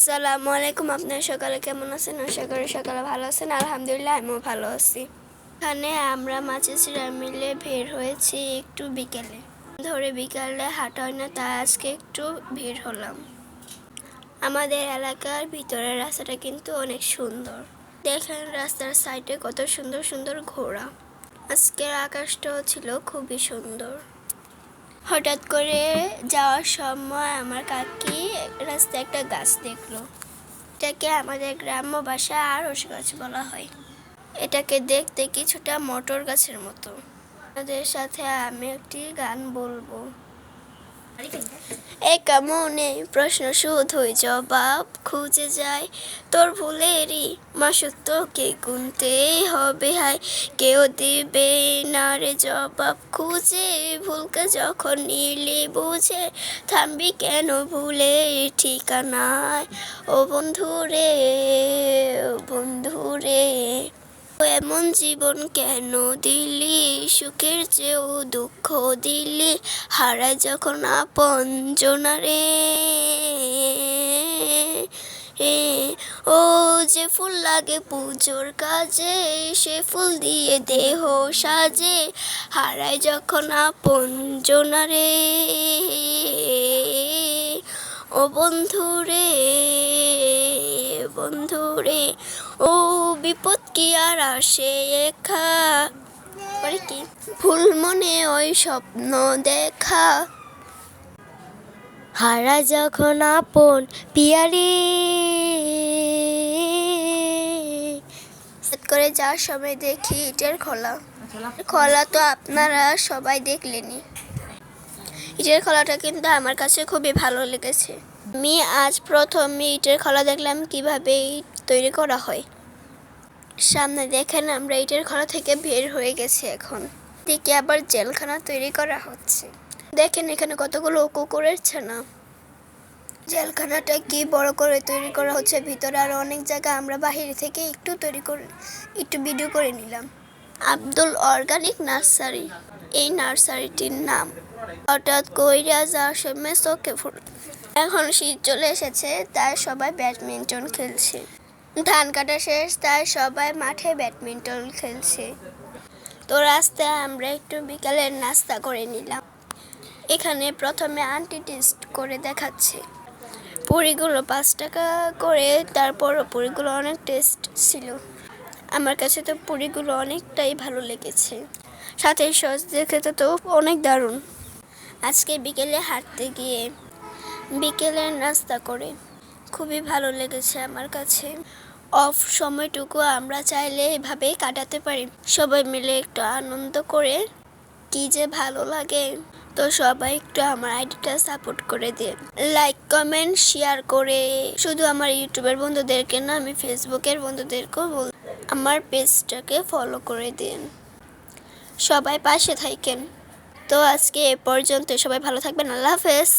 আসসালামু আলাইকুম, আপনার সকালে কেমন আছেন? আশা করি সকালে ভালো আছেন। আলহামদুলিল্লাহ, আমিও ভালো আছি। এখানে আমরা মাছের চিরা মিলে বের হয়েছি একটু বিকেলে। ধরে বিকালে হাঁটা হয় না তাই আজকে একটু ভিড় হলাম। আমাদের এলাকার ভিতরের রাস্তাটা কিন্তু অনেক সুন্দর। দেখেন রাস্তার সাইডে কত সুন্দর সুন্দর ঘোড়া। আজকের আকাশটাও ছিল খুবই সুন্দর। হঠাৎ করে যাওয়ার সময় আমার কাকি রাস্তায় একটা গাছ দেখল। এটাকে আমাদের গ্রাম্য ভাষায় আরস গাছ বলা হয়। এটাকে দেখতে কিছুটা মটর গাছের মতো। তাদের সাথে আমি একটি গান বলব। এ মনে প্রশ্ন শুধুই জবাব খুঁজে যায়। তোর ভুলেরই মাসুদ তোকে গুনতেই হবে হাই কেউ দিবে না রে জবাব খুঁজে। ভুলকে যখন নিলে বুঝে থামবি কেন ভুলে ঠিকানায়? ও বন্ধু রে বন্ধু রে এমন জীবন কেন দিলি? সুখের চেয়েও দুঃখ দিলি। হারায় যখন আপন জোনারে ও যে ফুল লাগে পুজোর কাজে, সে ফুল দিয়ে দেহ সাজে। হারায় যখন আপন জোনারে ও বন্ধু রে বন্ধু রে ও বিপদ কি আর আসে একা পরে কি? ভুল মনে ওই স্বপ্ন দেখা। হারা যখন আপন পিয়ারি। করে যাওয়ার সময় দেখি ইটের খোলা। খোলা তো আপনারা সবাই দেখলেনই। ইটের খোলাটা কিন্তু আমার কাছে খুবই ভালো লেগেছে। আমি আজ প্রথম ইটের খোলা দেখলাম, কীভাবে ইট তৈরি করা হয়। সামনে দেখেন, আমরা ইটের খোলা থেকে বের হয়ে গেছি এখন। দিকে আবার জেলখানা তৈরি করা হচ্ছে। দেখেন, এখানে কতগুলো কুকুরের ছানা জেলখানাটা কি বড় করে তৈরি করা হচ্ছে, ভিতরে আর অনেক জায়গা আমরা বাহিরে থেকে একটু তৈরি করে, একটু ভিডিও করে নিলাম। আব্দুল অর্গানিক নার্সারি, এই নার্সারিটির নাম। হঠাৎ যাওয়ার সময় চোখে ফুল এখন শীত চলে এসেছে, তাই সবাই ব্যাডমিন্টন খেলছে। ধান কাটা শেষ, তাই সবাই মাঠে ব্যাডমিন্টন খেলছে। তো রাস্তায় আমরা একটু বিকালের নাস্তা করে নিলাম। এখানে প্রথমে আন্টি টেস্ট করে দেখাচ্ছে। পুরিগুলো পাঁচ টাকা করে, তারপর পুরিগুলো অনেক টেস্ট ছিল। আমার কাছে তো পুরিগুলো অনেকটাই ভালো লেগেছে। সাথে সস দেখে তো অনেক দারুণ। আজকে বিকেলে হাঁটতে গিয়ে বিকেলের নাস্তা করে। খুবই ভালো লেগেছে আমার কাছে। অফ সময়টুকু আমরা চাইলে এভাবেই কাটাতে পারি। সবাই মিলে একটু আনন্দ করে। কি যে ভালো লাগে। তো সবাই একটু আমার আইডিটা সাপোর্ট করে দিন লাইক কমেন্ট শেয়ার করে। শুধু আমার ইউটিউবের বন্ধুদেরকে না, আমি ফেসবুকের বন্ধুদেরকেও বল আমার পেজটাকে ফলো করে দিন। সবাই পাশে থাকেন। তো আজকে এ পর্যন্ত। সবাই ভালো থাকবেন। আল্লাহ হাফেজ।